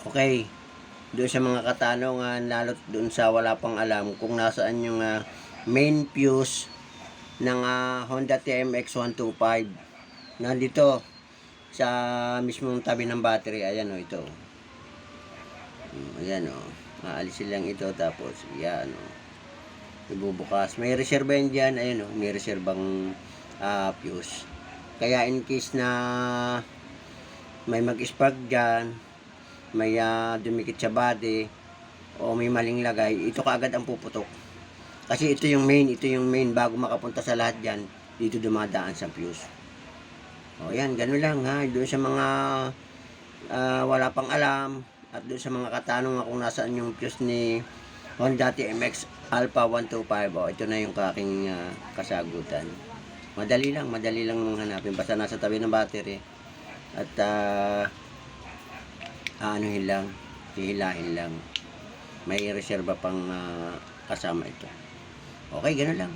Okay. Doon sa mga katanungan, lalo doon sa wala pang alam kung nasaan yung ah, main fuse ng ah, Honda TMX 125. Nandito sa mismong tabi ng battery. Ayan o, ito. Mm, Ayan o. Aalisin lang ito tapos yan o. Ibubukas. May reserva yan dyan. Ayan o. May reservang ah, fuse. Kaya in case na may mag-spark dyan, may ah, dumikit sa body, o may maling lagay, ito kaagad ang puputok. Kasi ito yung main, ito yung main bago makapunta sa lahat dyan, dito dumadaan sa fuse. O yan, ganun lang ha, doon sa mga ah, wala pang alam, at doon sa mga katanungan kung nasaan yung fuse ni Honda TMX Alpha 125, o ito na yung kaking ah, kasagutan. Madali lang, madali lang mong hanapin. Basta nasa tabi ng battery. At ah aanuhin lang, hihilahin lang. May reserba pang ah, kasama ito. Okay, ganun lang.